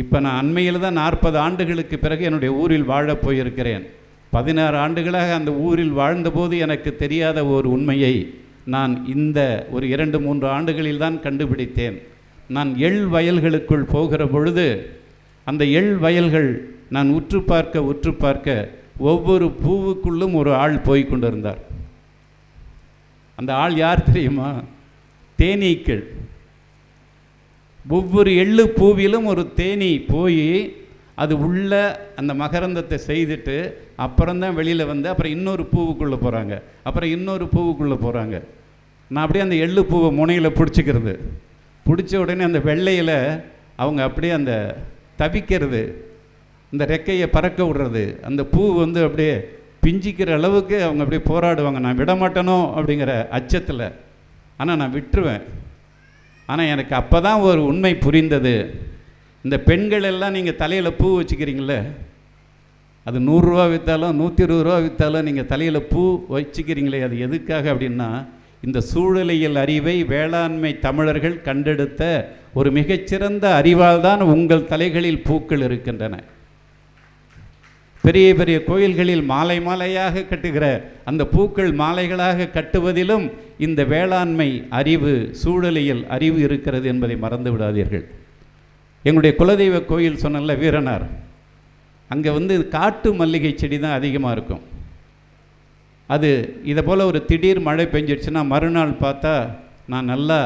இப்போ நான் அண்மையில் தான் நாற்பது ஆண்டுகளுக்கு பிறகு என்னுடைய ஊரில் வாழப் போயிருக்கிறேன். பதினாறு ஆண்டுகளாக அந்த ஊரில் வாழ்ந்தபோது எனக்கு தெரியாத ஒரு உண்மையை நான் இந்த ஒரு இரண்டு மூன்று ஆண்டுகளில் தான் கண்டுபிடித்தேன். நான் எள் வயல்களுக்குள் போகிற பொழுது அந்த எள் வயல்கள் நான் உற்று பார்க்க உற்று பார்க்க ஒவ்வொரு பூவுக்குள்ளும் ஒரு ஆள் போய் கொண்டிருந்தார். அந்த ஆள் யார் தெரியுமா? தேனீக்கள். ஒவ்வொரு எள்ளு பூவிலும் ஒரு தேனீ போய் அது உள்ள அந்த மகரந்தத்தை செய்துட்டு அப்புறம்தான் வெளியில் வந்து அப்புறம் இன்னொரு பூவுக்குள்ளே போகிறாங்க அப்புறம் இன்னொரு பூவுக்குள்ளே போகிறாங்க நான் அப்படியே அந்த எள்ளு பூவை முனையில் பிடிச்சிக்கிறது. பிடிச்ச உடனே அந்த வெள்ளையில் அவங்க அப்படியே அந்த தவிக்கிறது. இந்த ரெக்கையை பறக்க விடுறது. அந்த பூ வந்து அப்படியே பிஞ்சிக்கிற அளவுக்கு அவங்க அப்படியே போராடுவாங்க. நான் விட மாட்டேனோ அப்படிங்கிற அச்சத்தில். ஆனால் நான் விட்டுருவேன். ஆனால் எனக்கு அப்போ தான் ஒரு உண்மை புரிந்தது. இந்த பெண்கள் எல்லாம் நீங்கள் தலையில் பூ வச்சுக்கிறீங்களே அது நூறுரூவா விற்றாலும் நூற்றி இருபது ரூபா விற்றாலும் நீங்கள் தலையில் பூ வச்சுக்கிறீங்களே அது எதுக்காக அப்படின்னா இந்த சூழலியல் அறிவை வேளாண்மை தமிழர்கள் கண்டெடுத்த ஒரு மிகச்சிறந்த அறிவால் தான் உங்கள் தலைகளில் பூக்கள் இருக்கின்றன. பெரிய பெரிய கோயில்களில் மாலை மாலையாக கட்டுகிற அந்த பூக்கள் மாலைகளாக கட்டுவதிலும் இந்த வேளாண்மை அறிவு சூழலியல் அறிவு இருக்கிறது என்பதை மறந்து விடாதீர்கள். எங்களுடைய குலதெய்வ கோயில் சொன்னல வீரனார். அங்கே வந்து காட்டு மல்லிகை செடி தான் அதிகமாக இருக்கும். அது இதை போல் ஒரு திடீர் மழை பெஞ்சிடுச்சுன்னா மறுநாள் பார்த்தா நான் நல்லா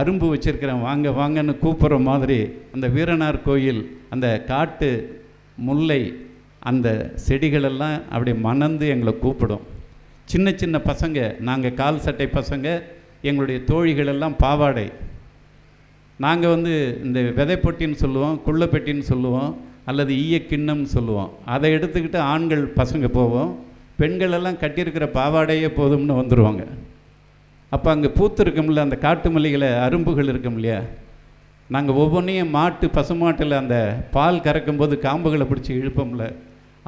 அரும்பு வச்சுருக்கிறேன் வாங்க வாங்கன்னு கூப்பிட்ற மாதிரி அந்த வீரனார் கோயில் அந்த காட்டு முல்லை அந்த செடிகளெல்லாம் அப்படி மணந்து எங்களை கூப்பிடும். சின்ன சின்ன பசங்க நாங்கள் கால் சட்டை பசங்க எங்களுடைய தோழிகளெல்லாம் பாவாடை. நாங்கள் வந்து இந்த விதைப்பொட்டின்னு சொல்லுவோம் குள்ளப்பெட்டின்னு சொல்லுவோம் அல்லது ஈய கிண்ணம்னு சொல்லுவோம். அதை எடுத்துக்கிட்டு ஆண்கள் பசங்க போவோம். பெண்கள் எல்லாம் கட்டியிருக்கிற பாவாடையே போதும்னு வந்துடுவாங்க அப்போ அங்கே பூத்து இருக்கும்ல அந்த காட்டு மல்லிகளை அரும்புகள் இருக்கும் இல்லையா? நாங்கள் ஒவ்வொன்றையும் மாட்டு பசுமாட்டில் அந்த பால் கறக்கும்போது காம்புகளை பிடிச்சி இழுப்போம்ல.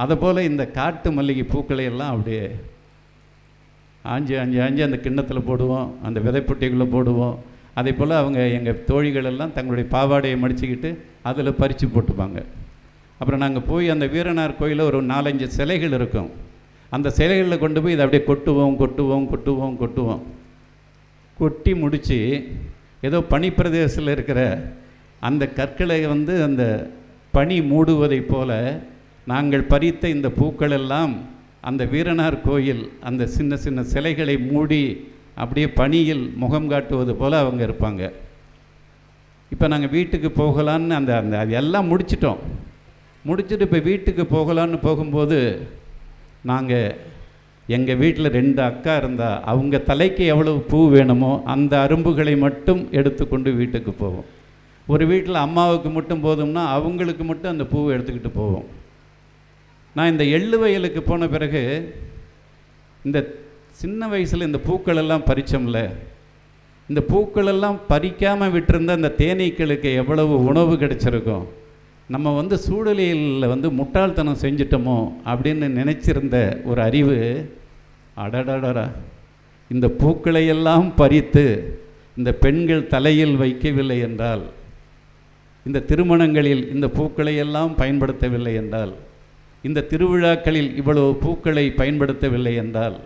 அதை போல் இந்த காட்டு மல்லிகை பூக்களை எல்லாம் அப்படியே ஆஞ்சு ஆஞ்சு ஆஞ்சு அந்த கிண்ணத்தில் போடுவோம் அந்த விதைப்பொட்டிக்குள்ளே போடுவோம். அதே போல் அவங்க எங்கள் தோழிகள் எல்லாம் தங்களுடைய பாவாடையை மடிச்சுக்கிட்டு அதில் பறித்து போட்டுப்பாங்க. அப்புறம் நாங்கள் போய் அந்த வீரனார் கோயிலில் ஒரு நாலஞ்சு சிலைகள் இருக்கும். அந்த சிலைகளில் கொண்டு போய் இதை அப்படியே கொட்டுவோம் கொட்டுவோம் கொட்டுவோம் கொட்டுவோம். கொட்டி முடித்து ஏதோ பனிப்பிரதேசத்தில் இருக்கிற அந்த கற்களை வந்து அந்த பனி மூடுவதைப் போல நாங்கள் பறித்த இந்த பூக்கள் எல்லாம் அந்த வீரனார் கோயில் அந்த சின்ன சின்ன சிலைகளை மூடி அப்படியே பனியில் முகம் காட்டுவது போல் அவங்க இருப்பாங்க. இப்போ நாங்கள் வீட்டுக்கு போகலான்னு அந்த அந்த அது எல்லாம் முடிச்சிட்டோம். முடிச்சுட்டு இப்போ வீட்டுக்கு போகலான்னு போகும்போது நாங்கள் எங்கள் வீட்டில் ரெண்டு அக்கா இருந்தால் அவங்க தலைக்கு எவ்வளவு பூ வேணுமோ அந்த அரும்புகளை மட்டும் எடுத்துக்கொண்டு வீட்டுக்கு போவோம். ஒரு வீட்டில் அம்மாவுக்கு மட்டும் போதும்னா அவங்களுக்கு மட்டும் அந்த பூவை எடுத்துக்கிட்டு போவோம். நான் இந்த எள்ளு வயலுக்கு போன பிறகு இந்த சின்ன வயசில் இந்த பூக்கள் எல்லாம் பறித்தோம்ல இந்த பூக்கள் எல்லாம் பறிக்காமல் விட்டிருந்த அந்த தேனீக்களுக்கு எவ்வளவு உணவு கிடைச்சிருக்கும்? நம்ம வந்து சூழலியலில் வந்து முட்டாள்தனம் செஞ்சிட்டோமோ அப்படின்னு நினச்சிருந்த ஒரு அறிவு அடடடடா. இந்த பூக்களையெல்லாம் பறித்து இந்த பெண்கள் தலையில் வைக்கவில்லை என்றால் இந்த திருமணங்களில் இந்த பூக்களையெல்லாம் பயன்படுத்தவில்லை என்றால் இந்த திருவிழாக்களில் இவ்வளவு பூக்களை பயன்படுத்தவில்லை என்றால்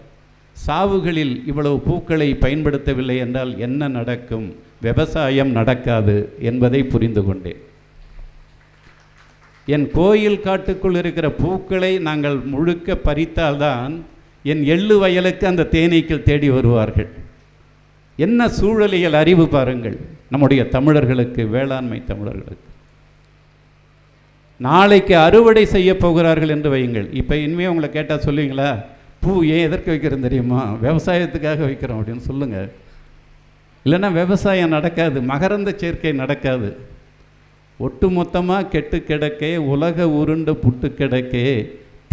சாவுகளில் இவ்வளவு பூக்களை பயன்படுத்தவில்லை என்றால் என்ன நடக்கும்? விவசாயம் நடக்காது என்பதை புரிந்து கொண்டேன். என் கோயில் காட்டுக்குள் இருக்கிற பூக்களை நாங்கள் முழுக்க பறித்தால்தான் என் எள்ளு வயலுக்கு அந்த தேனீக்கள் தேடி வருவார்கள். என்ன சூழலியல் அறிவு பாருங்கள். நம்முடைய தமிழர்களுக்கு வேளாண்மை தமிழர்களுக்கு. நாளைக்கு அறுவடை செய்ய போகிறார்கள் என்று வையுங்கள். இப்போ இனிமேல் உங்களை கேட்டால் சொல்லுவீங்களா? பூ ஏன் எதற்கு வைக்கிறோம் தெரியுமா? விவசாயத்துக்காக வைக்கிறோம் அப்படின்னு சொல்லுங்கள் இல்லைன்னா விவசாயம் நடக்காது மகரந்த சேர்க்கை நடக்காது. ஒட்டுமொத்தமாக கெட்டு கிடக்கே உலக உருண்டு புட்டு கிடக்கே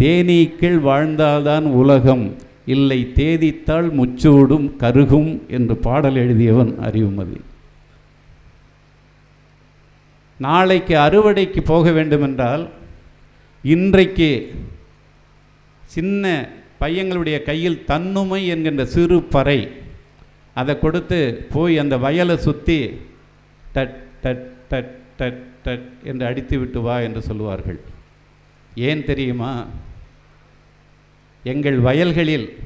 தேனீக்கள் வாழ்ந்தால்தான் உலகம் இல்லை தேதித்தால் முச்சூடும் கருகும் என்று பாடல் எழுதியவன் அறிவுமதி. நாளைக்கு அறுவடைக்கு போக வேண்டுமென்றால் இன்றைக்கு சின்ன பையங்களுடைய கையில் தன்னுமை என்கின்ற சிறு பறை அதை கொடுத்து போய் அந்த வயலை சுற்றி டட் டட் டட் டட் டட் என்று அடித்து விட்டு வா என்று சொல்லுவார்கள். ஏன் தெரியுமா? எங்கள் வயல்களில்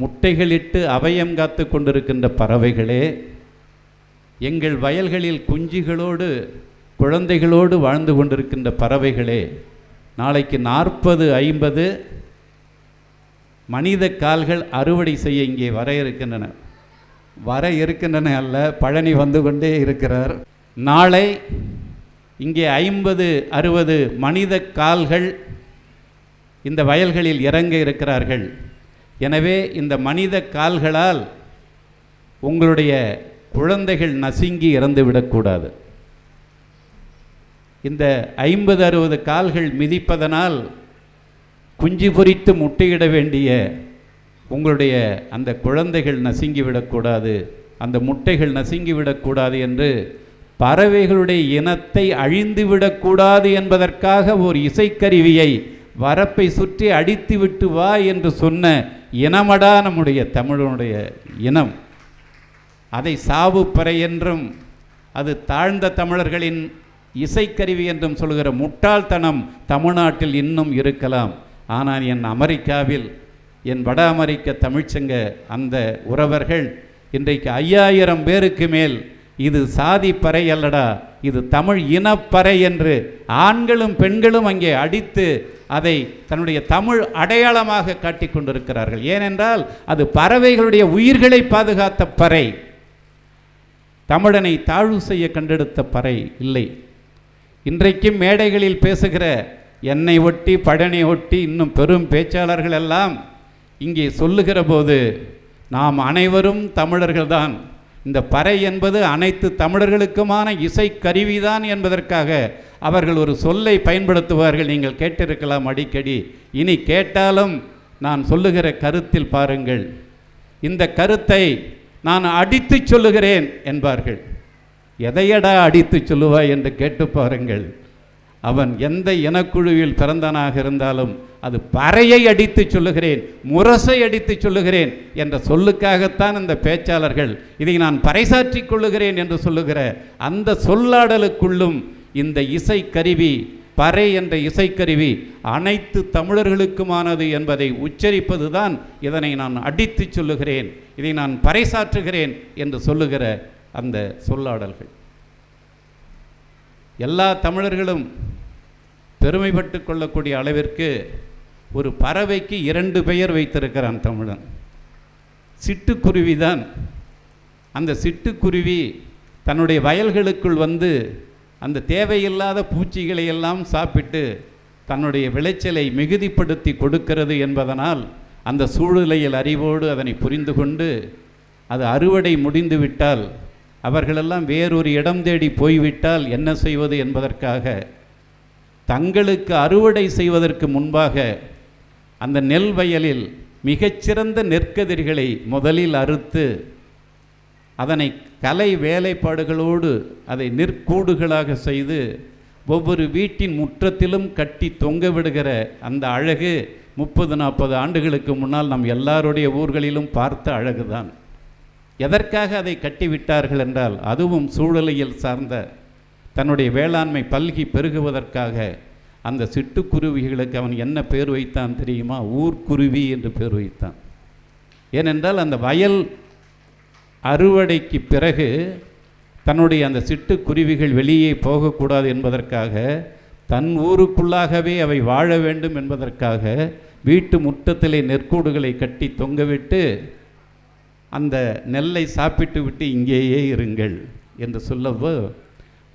முட்டைகளிட்டு அவயம் காத்து கொண்டிருக்கின்ற பறவைகளே எங்கள் வயல்களில் குஞ்சுகளோடு குழந்தைகளோடு வாழ்ந்து கொண்டிருக்கின்ற பறவைகளே நாளைக்கு நாற்பது ஐம்பது மனித கால்கள் அறுவடை செய்ய இங்கே வர இருக்கின்றன. வர இருக்கின்றன அல்ல பழனி வந்து கொண்டே இருக்கிறார். நாளை இங்கே ஐம்பது அறுபது மனித கால்கள் இந்த வயல்களில் இறங்க இருக்கிறார்கள். எனவே இந்த மனித கால்களால் உங்களுடைய குழந்தைகள் நசுங்கி இறந்து விடக்கூடாது இந்த ஐம்பது அறுபது கால்கள் மிதிப்பதனால் குஞ்சு பொரித்து முட்டையிட வேண்டிய உங்களுடைய அந்த குழந்தைகள் நசுங்கி விடக்கூடாது அந்த முட்டைகள் நசுங்கி விடக்கூடாது என்று பறவைகளுடைய இனத்தை அழிந்து விடக்கூடாது என்பதற்காக ஒரு இசைக்கருவியை வரப்பை சுற்றி அடித்து விட்டு வா என்று சொன்ன இனமடா நம்முடைய தமிழனுடைய இனம். அதை சாவுப்பறை என்றும் அது தாழ்ந்த தமிழர்களின் இசைக்கருவி என்றும் சொல்கிற முட்டாள்தனம் தமிழ்நாட்டில் இன்னும் இருக்கலாம். ஆனால் என் அமெரிக்காவில் என் வட அமெரிக்க தமிழ்ச்சங்க அந்த உறவர்கள் இன்றைக்கு ஐயாயிரம் பேருக்கு மேல் இது சாதி பறை அல்லடா இது தமிழ் இனப்பறை என்று ஆண்களும் பெண்களும் அங்கே அடித்து அதை தன்னுடைய தமிழ் அடையாளமாக காட்டிக் கொண்டிருக்கிறார்கள். ஏனென்றால் அது பறவைகளுடைய உயிர்களை பாதுகாத்த பறை. தமிழனை தாழ்வு செய்ய கண்டெடுத்த பறை இல்லை. இன்றைக்கும் மேடைகளில் பேசுகிற என்னை ஒட்டி பழனி ஒட்டி இன்னும் பெரும் பேச்சாளர்கள் எல்லாம் இங்கே சொல்லுகிற போது நாம் அனைவரும் தமிழர்கள்தான் இந்த பறை என்பது அனைத்து தமிழர்களுக்குமான இசை கருவிதான் என்பதற்காக அவர்கள் ஒரு சொல்லை பயன்படுத்துவார்கள். நீங்கள் கேட்டிருக்கலாம் அடிக்கடி. இனி கேட்டாலும் நான் சொல்லுகிற கருத்தில் பாருங்கள். இந்த கருத்தை நான் அடித்து சொல்லுகிறேன் என்பார்கள். எதையடா அடித்து சொல்லுவாய் என்று கேட்டு பாருங்கள். அவன் எந்த இனக்குழுவில் பிறந்தனாக இருந்தாலும் அது பறையை அடித்து சொல்லுகிறேன் முரசை அடித்து சொல்லுகிறேன் என்ற சொல்லுக்காகத்தான் இந்த பேச்சாளர்கள் இதை நான் பறைசாற்றிக் கொள்ளுகிறேன் என்று சொல்லுகிற அந்த சொல்லாடலுக்குள்ளும் இந்த இசை கருவி பறை என்ற இசைக்கருவி அனைத்து தமிழர்களுக்குமானது என்பதை உச்சரிப்பது தான் இதனை நான் அடித்து சொல்லுகிறேன் இதை நான் பறைசாற்றுகிறேன் என்று சொல்லுகிற அந்த சொல்லாடல்கள். எல்லா தமிழர்களும் பெருமைப்பட்டு கொள்ளக்கூடிய அளவிற்கு ஒரு பறவைக்கு இரண்டு பெயர் வைத்திருக்கிறான் தமிழன். சிட்டுக்குருவி தான் அந்த சிட்டுக்குருவி தன்னுடைய வயல்களுக்குள் வந்து அந்த தேவையில்லாத பூச்சிகளை எல்லாம் சாப்பிட்டு தன்னுடைய விளைச்சலை மிகுதிப்படுத்தி கொடுக்கிறது என்பதனால் அந்த சூழ்நிலையில் அறிவோடு அதனை புரிந்து கொண்டு அது அறுவடை முடிந்துவிட்டால் அவர்களெல்லாம் வேறொரு இடம் தேடி போய்விட்டால் என்ன செய்வது என்பதற்காக தங்களுக்கு அறுவடை செய்வதற்கு முன்பாக அந்த நெல் வயலில் மிகச்சிறந்த நெற்கதிர்களை முதலில் அறுத்து அதனை கலை வேலைப்பாடுகளோடு அதை நெற்கூடுகளாக செய்து ஒவ்வொரு வீட்டின் முற்றத்திலும் கட்டி தொங்க விடுகிற அந்த அழகு முப்பது நாற்பது ஆண்டுகளுக்கு முன்னால் நம் எல்லாருடைய ஊர்களிலும் பார்த்த அழகுதான். எதற்காக அதை கட்டிவிட்டார்கள் என்றால் அதுவும் சூழலியல் சார்ந்த தன்னுடைய வேளாண்மை பல்கி பெருகுவதற்காக. அந்த சிட்டுக்குருவிகளுக்கு அவன் என்ன பேர் வைத்தான் தெரியுமா? ஊர்க்குருவி என்று பேர் வைத்தான். ஏனென்றால் அந்த வயல் அறுவடைக்கு பிறகு தன்னுடைய அந்த சிட்டுக்குருவிகள் வெளியே போகக்கூடாது என்பதற்காக தன் ஊருக்குள்ளாகவே அவை வாழ வேண்டும் என்பதற்காக வீட்டு முற்றத்திலே நெற்கூடுகளை கட்டி தொங்கவிட்டு அந்த நெல்லை சாப்பிட்டு விட்டு இங்கேயே இருங்கள் என்று சொல்லவோ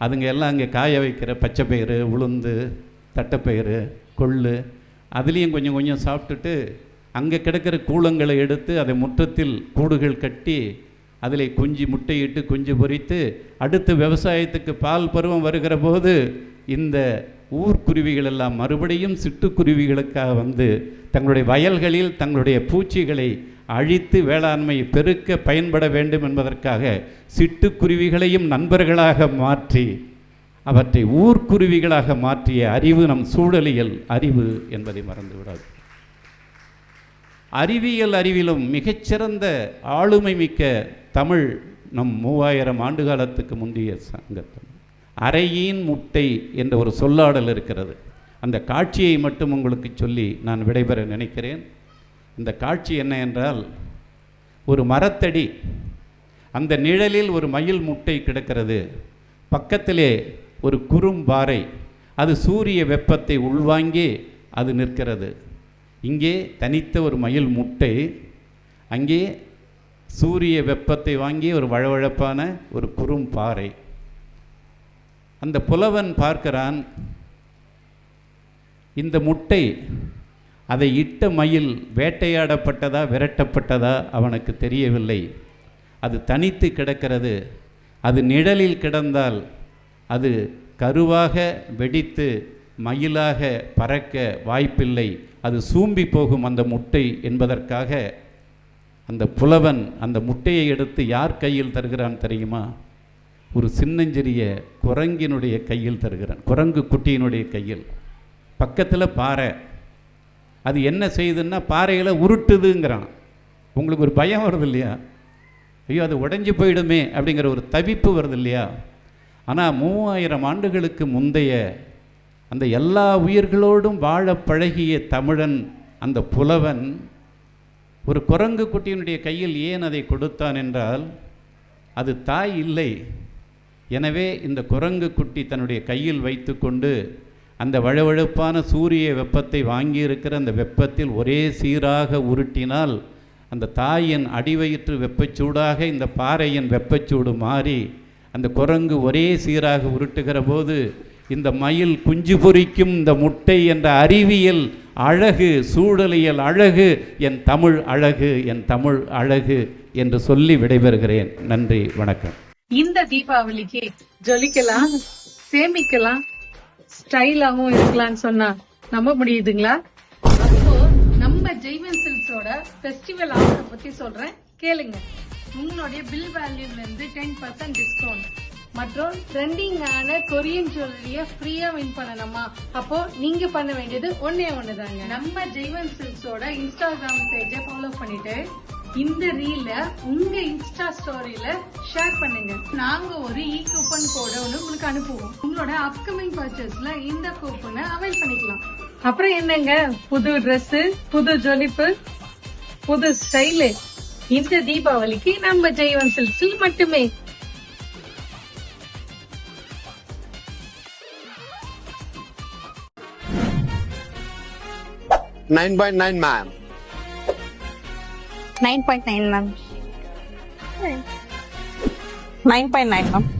அதுங்க எல்லாம் அங்கே காய வைக்கிற பச்சைப்பயிறு உளுந்து தட்டைப்பயிறு கொள்ளு அதுலேயும் கொஞ்சம் கொஞ்சம் சாப்பிட்டுட்டு அங்கே கிடக்கிற கூளங்களை எடுத்து அதை முற்றத்தில் கூடுகள் கட்டி அதில் குஞ்சு முட்டையிட்டு குஞ்சு பொரித்து அடுத்து விவசாயத்துக்கு பால் பருவம் வருகிற போது இந்த ஊர்க்குருவிகள் எல்லாம் மறுபடியும் சிட்டுக்குருவிகளுக்காக வந்து தங்களுடைய வயல்களில் தங்களுடைய பூச்சிகளை அழித்து வேளாண்மை பெருக்க பயன்பட வேண்டும் என்பதற்காக சிட்டுக்குருவிகளையும் நண்பர்களாக மாற்றி அவற்றை ஊர்க்குருவிகளாக மாற்றிய அறிவு நம் சூழலியல் அறிவு என்பதை மறந்துவிடாது. அறிவியல் அறிவிலும் மிகச்சிறந்த ஆளுமை மிக்க தமிழ் நம் மூவாயிரம் ஆண்டு காலத்துக்கு முந்தைய சங்கத்தம். அறையின் முட்டை என்ற ஒரு சொல்லாடல் இருக்கிறது. அந்த காட்சியை மட்டும் உங்களுக்கு சொல்லி நான் விடைபெற நினைக்கிறேன். இந்த காட்சி என்ன என்றால் ஒரு மரத்தடி அந்த நிழலில் ஒரு மயில் முட்டை கிடக்கிறது. பக்கத்திலே ஒரு குறும்பாறை அது சூரிய வெப்பத்தை உள்வாங்கி அது நிற்கிறது. இங்கே தனித்த ஒரு மயில் முட்டை அங்கே சூரிய வெப்பத்தை வாங்கி ஒரு வழவழப்பான ஒரு குறும் பாறை. அந்த புலவன் பார்க்கிறான் இந்த முட்டை அதை இட்ட மயில் வேட்டையாடப்பட்டதா விரட்டப்பட்டதா அவனுக்கு தெரியவில்லை. அது தனித்து கிடக்கிறது. அது நிழலில் கிடந்தால் அது கருவாக வெடித்து மயிலாக பறக்க வாய்ப்பில்லை. அது சூம்பி போகும் அந்த முட்டை என்பதற்காக அந்த புலவன் அந்த முட்டையை எடுத்து யார் கையில் தருகிறான் தெரியுமா? ஒரு சின்னஞ்சிறிய குரங்கினுடைய கையில் தருகிறான். குரங்கு குட்டியினுடைய கையில். பக்கத்தில் பாறை. அது என்ன செய்யுதுன்னா பாறையில் உருட்டுதுங்கிறான். உங்களுக்கு ஒரு பயம் வருது இல்லையா? ஐயோ அது உடஞ்சி போயிடுமே அப்படிங்கிற ஒரு தவிப்பு வருது இல்லையா? ஆனால் மூவாயிரம் ஆண்டுகளுக்கு முந்தைய அந்த எல்லா உயிர்களோடும் வாழ பழகிய தமிழன் அந்த புலவன் ஒரு குரங்கு குட்டியினுடைய கையில் ஏன் அதை கொடுத்தான் என்றால் அது தாய் இல்லை. எனவே இந்த குரங்கு குட்டி தன்னுடைய கையில் வைத்துக்கொண்டு அந்த வழவழப்பான சூரிய வெப்பத்தை வாங்கியிருக்கிற அந்த வெப்பத்தில் ஒரே சீராக உருட்டினால் அந்த தாயின் அடிவயிற்று வெப்பச்சூடாக இந்த பாறையின் வெப்பச்சூடு மாறி அந்த குரங்கு ஒரே சீராக உருட்டுகிற போது இந்த மயில் குஞ்சு பொரிக்கும் இந்த முட்டை என்ற அறிவியல் அழகு சூழலியல் அழகு என் தமிழ் அழகு என் தமிழ் அழகு என்று சொல்லி விடைபெறுகிறேன். நன்றி வணக்கம். இந்த தீபாவளிக்கு ஜொலிக்கலாம் சேமிக்கலாம் ஸ்டைலாகவும் இருக்கலாம்னு சொன்னா நம்ப முடியுதுங்களா? அப்போ நம்ம ஜெய்வன் சில்க்ஸோட ஃபெஸ்டிவல் ஆஃபரை பத்தி சொல்றேன். கேளுங்க. உங்களுடைய பில் வேல்யூல இருந்து டென் பர்சன்ட் டிஸ்கவுண்ட் மற்றும் ட்ரெண்டிங்கான கொரியன் ஜுவல்லரிய ஃப்ரீயா வின் பண்ணணுமா? அப்போ நீங்க பண்ண வேண்டியது ஒன்னே ஒண்ணுதாங்க. நம்ம ஜெய்வன் சில்க்ஸோட இன்ஸ்டாகிராம் பேஜை ஃபாலோ பண்ணிட்டு இந்த ரீல உங்க இன்ஸ்டா ஸ்டோரியில ஷேர் பண்ணுங்க. நாங்க ஒரு இ கூப்பன் கோட ஒன்று உங்களுக்கு அனுப்புவோம். உங்களோட அப்கமிங் பர்ச்சேஸ்ல இந்த கூப்பனை அவைல் பண்ணிக்கலாம். அப்புறம் என்னங்க? புது ட்ரெஸ் புது ஜொலிப்பு புது ஸ்டைலு இந்த தீபாவளிக்கு நம்ம ஜெய்வன் சில்க்ஸில் மட்டுமே nine point nine ma'am nine point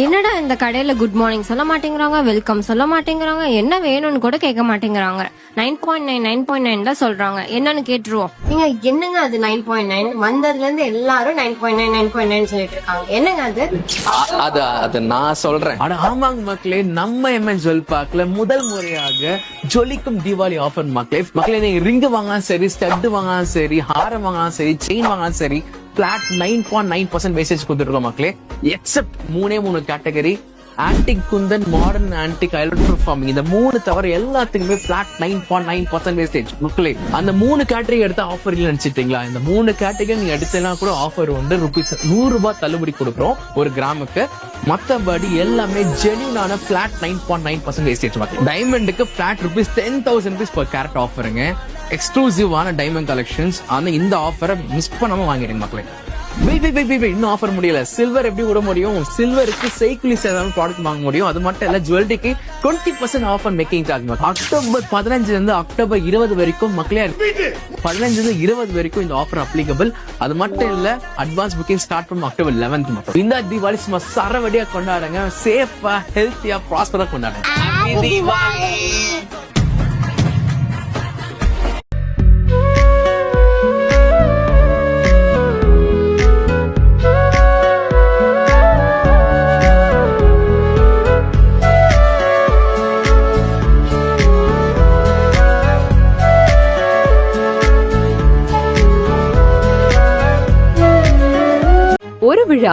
என்னடா இந்த கடையில குட் மார்னிங் சொல்ல மாட்டேங்கிறாங்க வெல்கம் சொல்ல மாட்டேங்கிறாங்க என்ன வேணும்னு கூட கேட்க மாட்டேங்கிறாங்க. Nine point nine nine point nine தான் சொல்றாங்க. என்னன்னு கேட்டுருவோம். நீங்க என்னங்க அது நைன் பாயிண்ட் நைன் வந்ததுல இருந்து எல்லாரும் nine point nine nine point nine சொல்லிட்டு இருக்காங்க. என்னங்க அது? அது அது நான் சொல்றேன். ஆனா ஆமாங்க மக்களே நம்ம எம்என் ஜுவல் பார்க்ல முதல் முறையாக ஜொலிக்கும் தீபாவளி ஆஃபர் மக்களே. மக்களே நீங்க ரிங் வாங்கினாலும் சரி ஸ்டட் வாங்கினாலும் சரி ஹாரம் வாங்கினாலும் சரி செயின் வாங்கினாலும் சரி flat nine point nine percent wastage கொடுத்துருக்கோம் மக்களே. எக்ஸப்ட் மூணே மூணு category antique Kundan modern antique electric forming இந்த மூணு தவிர எல்லாத்துக்குமே flat nine point nine percent wastage மக்களே அந்த மூணு கேட்டரி எடுத்த ஆஃபர் இல்லை நினைச்சிட்டீங்களா? இந்த மூணு கேட்டரி நீங்க எடுத்தெல்லாம் கூட ஆஃபர் வந்து ருபீஸ் நூறு ரூபாய் தள்ளுபடி கொடுக்குறோம் ஒரு கிராமுக்கு. மத்தபடி எல்லாமே ஜெனியூனான flat nine point nine percent wastage மக்கள். டைமண்டுக்கு flat rupees ten thousand rupees per carat ஆஃபருங்க எக்ஸ்க்ளூசிவான டைமண்ட் கலெக்ஷன்ஸ் ஆனால் இந்த ஆஃபரை மிஸ் பண்ணாம வாங்கிடுங்க மக்களே. இன்னும் ஆஃபர் முடியல. சில்வர் எப்படி விட முடியும்? சில்வருக்கு சைக்கிளிஸ் ஏதாவது ப்ராடக்ட் வாங்க முடியும். அது மட்டும் இல்ல ஜுவல்லரிக்கு twenty percent offer making charge October பதினஞ்சுல இருந்து அக்டோபர் இருபது வரைக்கும் மக்களே பதினஞ்சுல இருந்து இருபது வரைக்கும் இந்த ஆஃபர் அப்ளிகபிள் அது மட்டும் இல்ல அட்வான்ஸ் புக்கிங் ஸ்டார்ட் பண்ணும் அக்டோபர் லெவன்த் மட்டும். இந்த தீபாவளி சும்மா சரவடியா கொண்டாடுங்க. சேஃபா ஹெல்த்தியா ப்ராஸ்பரா கொண்டாடுங்க. ஒரு விழா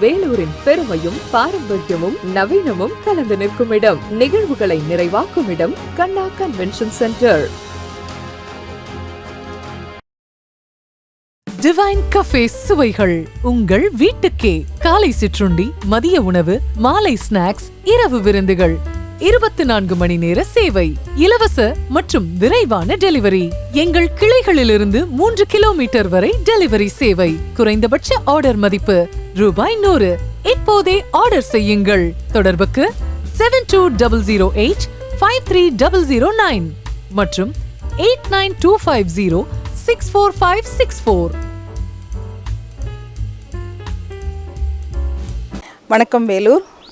வேலூரின் பெருமையும் பாரம்பரியமும் நவீனமும் கலந்து நிற்கும் இடம். நிகழ்வுகளை நிறைவாக்கும் இடம் Kanna convention centre divine cafe சுவைகள் உங்கள் வீட்டுக்கே. காலை சிற்றுண்டி மதிய உணவு மாலை ஸ்நாக்ஸ் இரவு விருந்துகள். இருபத்தி நான்கு மணி நேர சேவை. இலவச மற்றும் விரைவான டெலிவரி. எங்கள் கிளைகளிலிருந்து மூன்று கிலோமீட்டர் வரை டெலிவரி சேவை. குறைந்தபட்ச ஆர்டர் மதிப்பு ரூபாய் நூறு. இப்போதே ஆர்டர் செய்யுங்கள். தொடர்புக்கு seven two double zero eight five three double zero nine மற்றும் eight nine two five zero six four five six four. வணக்கம் Vellore.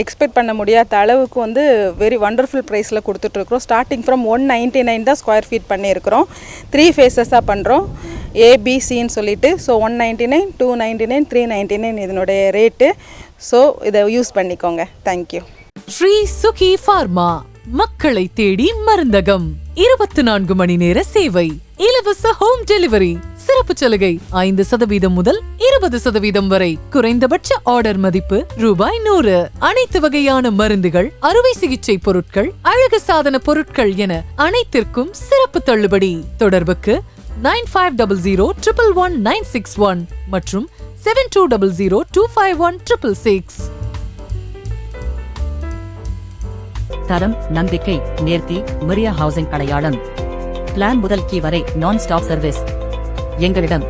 எக்ஸ்பெக்ட் பண்ண முடியாத அளவுக்கு வந்து வெரி வண்டர்ஃபுல் ப்ரைஸில் கொடுத்துட்ருக்குறோம். Starting from one ninety nine தான் ஸ்கொயர் ஃபீட் பண்ணியிருக்கிறோம். Three ஃபேஸஸாக பண்ணுறோம் ஏபிசின்னு சொல்லிட்டு so one ninety nine two ninety nine three ninety nine இதனுடைய ரேட்டு ஸோ இதை யூஸ் பண்ணிக்கோங்க. Thank you Sri Sugi pharma மக்களை தேடி மருந்தகம். இருபத்தி நான்கு மணி நேர சேவை. இலவச ஹோம் டெலிவரி சிறப்பு சலுகை ஐந்து சதவீதம் முதல் இருபது சதவீதம் வரை. குறைந்தபட்ச ஆர்டர் மதிப்பு ரூபாய் நூறு. அனைத்து வகையான மருந்துகள் அறுவை சிகிச்சை பொருட்கள் அழகு சாதன பொருட்கள் என அனைத்திற்கும் சிறப்பு தள்ளுபடி. தொடர்புக்கு nine five double zero triple one nine six one மற்றும் seven two double zero two five one triple six. தரம் நம்பிக்கை நேர்த்தி மரியா ஹவுசிங் அடையாளம். பிளான் முதல் கீ வரை நான் ஸ்டாப் சர்வீஸ் எங்களிடம்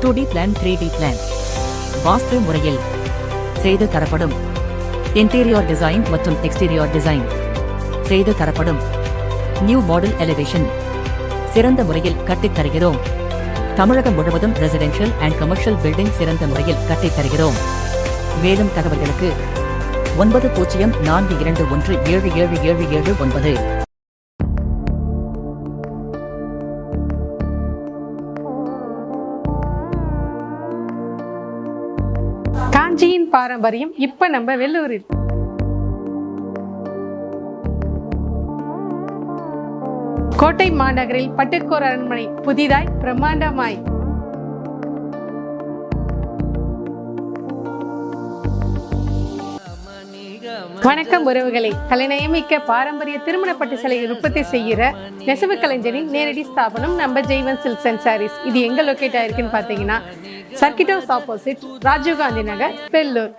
two D plan three D plan vastu முறையில் செய்து தரப்படும் இன்டீரியர் டிசைன் மற்றும் எக்ஸ்டீரியர் டிசைன் செய்து தரப்படும் நியூ மாடல் எலிவேஷன் சிறந்த முறையில் கட்டித் தருகிறோம். தமிழகம் முழுவதும் ரெசிடென்ஷியல் அண்ட் கமர்ஷியல் பில்டிங் சிறந்த முறையில் கட்டித் தருகிறோம். மேலும் தகவல்களுக்கு ஒன்பது பூஜ்ஜியம் நான்கு இரண்டு ஒன்று ஏழு ஏழு ஏழு ஏழு ஒன்பது. காஞ்சியின் பாரம்பரியம் இப்ப நம்ம வெள்ளூரில். கோட்டை மாநகரில் பட்டுக்கோர் அரண்மனை புதிதாய் பிரம்மாண்டமாய். வணக்கம் உறவுகளை. கலைநயமிக்க பாரம்பரிய திருமண பட்டு சிலையை உற்பத்தி செய்கிற நெசவு கலைஞரின் நேரடி ஸ்தாபனம் நம்ம ஜெய்வன் சில்க் அண்ட் சாரீஸ். இது எங்க லொக்கேட் ஆயிருக்குன்னு circuit house opposite Rajiv Gandhi Nagar Pelluru